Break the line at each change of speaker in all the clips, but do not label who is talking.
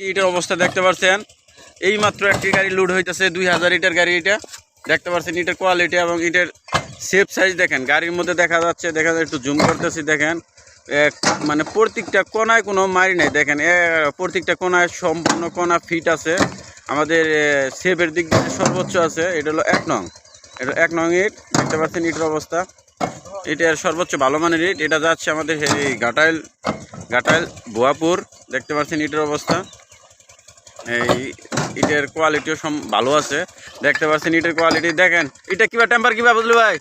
কি ইটের অবস্থা দেখতে পাচ্ছেন এই মাত্র একটি গাড়ি লোড হইতেছে, দুই হাজার ইটের গাড়ি এটা। দেখতে পাচ্ছেন ইটের কোয়ালিটি এবং ইটের সেফ সাইজ দেখেন। গাড়ির মধ্যে দেখা যাচ্ছে, দেখা যায় একটু জুম করতেছি, দেখেন। এক মানে প্রত্যেকটা কোনায় কোনো মারি নাই, দেখেন। প্রত্যেকটা কোনায় সম্পূর্ণ কোনা ফিট আছে। আমাদের সেফের দিক দিয়ে সর্বোচ্চ আছে, এটা হলো এক নং। এটা এক নং ইট দেখতে পাচ্ছেন ইটের অবস্থা। এটার সর্বোচ্চ ভালো মানের ইট এটা যাচ্ছে আমাদের এই ঘাটাইল ঘাটাইল বোয়াপুর, দেখতে পাচ্ছেন ইটের অবস্থা। এই ইটের কোয়ালিটিও সম ভালো আছে। দেখতে পাচ্ছেন ইটের কোয়ালিটি দেখেন এটা কিবা টেম্পার কিবা বুঝলি ভাই?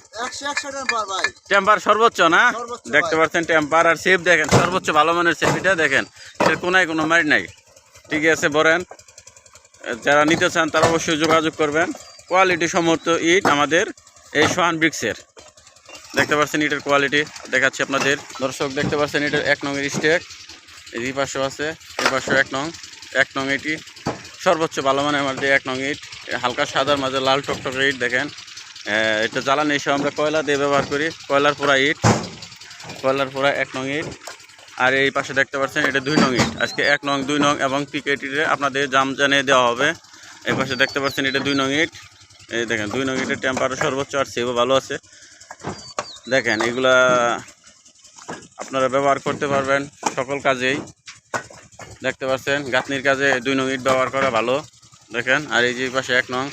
টেম্পার সর্বোচ্চ না? দেখতে। পাচ্ছেন টেম্পার আর সেফ দেখেন সর্বোচ্চ ভালো মানের সেফ এটা দেখেন। এর কোনায় কোনো মারি নাই। ঠিক আছে বলেন। যারা নিতে চান তারা অবশ্যই যোগাযোগ করবেন। কোয়ালিটি সমর্থ ইট আমাদের এই সোহান ব্রিক্সের। দেখতে পাচ্ছেন ইটের কোয়ালিটি দেখাচ্ছি আপনাদের। দর্শক দেখতে পাচ্ছেন ইটের এক নংয়ের স্টেক। এই পাশেও আছে এই পাশেও এক নং। এক নং এটি। সর্বোচ্চ ভালো মানের আমাদের এক নং ইট। হালকা সাদার মাঝে লাল টকটকে ইট দেখেন। এটা জ্বালানি হিসেবে আমরা কয়লা দিয়ে ব্যবহার করি। কয়লার পোড়া ইট। কয়লার পোড়া এক নং ইট। আর এই পাশে দেখতে পাচ্ছেন এটা দুই নং ইট। আজকে এক নং, দুই নং এবং পিকেটিতে আপনাদের জাম জানিয়ে দেওয়া হবে। এই পাশে দেখতে পাচ্ছেন এটা দুই নং ইট। এই দেখেন, দুই নং ইটের টেম্পারও সর্বোচ্চ আর সেও ভালো আছে। দেখেন, এগুলা আপনারা ব্যবহার করতে পারবেন সকল কাজেই। দেখতে পাচ্ছেন, গাঁথনির কাজে দুই নং ইট ব্যবহার করা ভালো, দেখেন, আর এই যে পাশে এক নং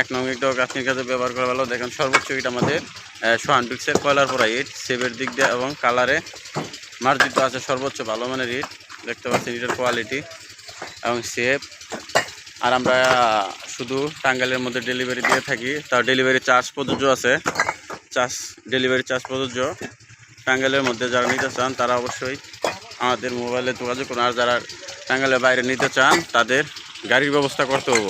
এক নং ইটও গাঁথনির কাজে ব্যবহার করা ভালো, দেখেন, সর্বোচ্চ ইট আমাদের সোহান পিক্সের কয়লার পরা ইট সেভের দিক দিয়ে এবং কালারে মার্জিত আছে সর্বোচ্চ ভালো মানের ইট, দেখতে পাচ্ছেন, ইটের কোয়ালিটি এবং সেপ আর আমরা শুধু টাঙ্গাইলের মধ্যে ডেলিভারি দিয়ে থাকি তার ডেলিভারি চার্জ প্রযোজ্য আছে, চার্জ, ডেলিভারি চার্জ প্রযোজ্য। টাঙ্গাইলের মধ্যে যারা নিতে চান, তারা অবশ্যই আমাদের মোবাইলে যোগাযোগ করুন। আর যারা টাঙ্গাইলের বাইরে নিতে চান, তাদের গাড়ির ব্যবস্থা করতে হব।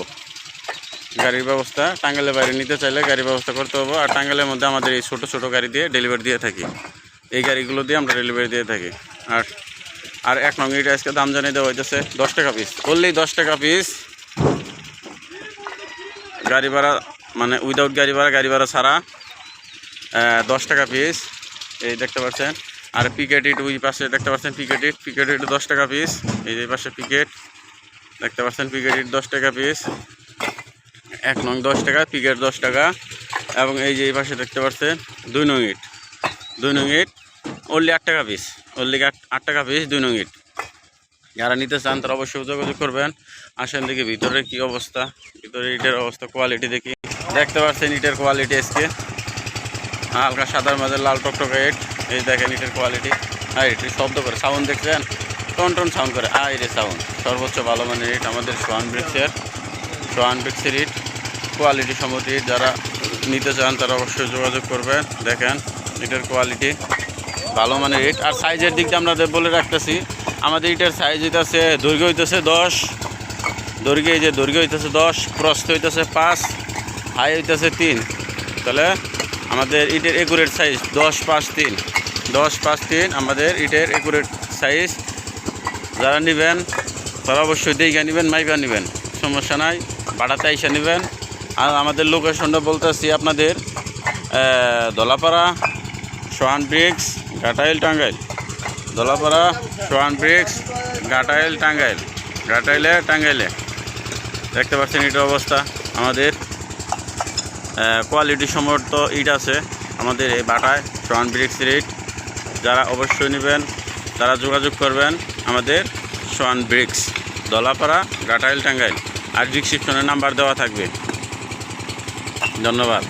গাড়ির ব্যবস্থা টাঙ্গাইলের বাইরে নিতে চাইলে গাড়ির ব্যবস্থা করতে হব। আর টাঙ্গাইলের মধ্যে আমাদের এই ছোটো ছোটো গাড়ি দিয়ে ডেলিভারি দিয়ে থাকি। এই গাড়িগুলো দিয়ে আমরা ডেলিভারি দিয়ে থাকি। আর আর এক নং এটা আজকে দাম জানিয়ে দেওয়া হইতেছে দশ টাকা পিস বললেই দশ টাকা পিস গাড়ি ভাড়া মানে উইদাউট গাড়ি ভাড়া গাড়ি ভাড়া ছাড়া দশ টাকা পিস এই দেখতে পাচ্ছেন। আর পিকেট ইট ওই পাশে দেখতে পাচ্ছেন পিকেট ইট পিকেট ইট দশ টাকা পিস এই যে পাশে পিকেট দেখতে পাচ্ছেন পিকেট ইট দশ টাকা পিস এক নং দশ টাকা পিকেট দশ টাকা, এবং এই যে এই পাশে দেখতে পাচ্ছেন দুই নং ইট, দুই নং ইট ওনলি আট টাকা পিস আট আট টাকা পিস দুই নং ইট। যারা নিতে চান তারা অবশ্যই যোগাযোগ করবেন, আসেন দেখি ভিতরে কি অবস্থা, ভিতরে ইটের অবস্থা কোয়ালিটি দেখি। দেখতে পাচ্ছেন ইটের কোয়ালিটি আজকে। হালকা সাদার মাঝে লাল টকটকে ইট। এই দেখেন ইটের কোয়ালিটি আর এটি শব্দ করে সাউন্ড দেখছেন? টন টন সাউন্ড করে। আই রে সাউন্ড সর্বোচ্চ ভালো মানের ইট আমাদের সোয়ান ব্রিক্সের সোয়ান ব্রিক্সের ইট কোয়ালিটি সম্মত যারা নিতে চান, তারা অবশ্যই যোগাযোগ করবেন। দেখেন ইটের কোয়ালিটি ভালো মানের ইট আর সাইজের দিক দিয়ে আমরা বলে রাখতেছি, আমাদের ইটের সাইজ হইতেছে, দৈর্ঘ্য হইতেছে দশ। দৈর্ঘ্য এই যে দৈর্ঘ্য হইতেছে দশ প্রস্থ হইতেছে পাঁচ হাই হইতেছে তিন। তাহলে আমাদের ইটের একুরেট সাইজ দশ পাঁচ তিন। দশ পাঁচ তিন আমাদের ইটের একুরেট সাইজ যারা নেবেন, তারা অবশ্যই দেখে নেবেন মাইবা নেবেন। সমস্যা নাই, বাড়াতে এসে নেবেন। আর আমাদের লোকেশনটা বলতেছি আপনাদের দলাপাড়া সোহান ব্রিক্স, ঘাটাইল টাঙ্গাইল। দলাপাড়া সোহান ব্রিক্স, ঘাটাইল টাঙ্গাইল। ঘাটাইলে, টাঙ্গাইলে। দেখতে পাচ্ছেন ইটের অবস্থা আমাদের। কোয়ালিটি সমর্থ ইট আছে আমাদের এই বাটায় ফ্রন্ট ব্রিক্স ইট যারা অবশ্যই নেবেন, তারা যোগাযোগ করবেন আমাদের সোয়ান ব্রিক্স দলাপাড়া গাটাইল টাঙ্গাইল আর ডিসক্রিপশনে নাম্বার দেওয়া থাকবে। ধন্যবাদ।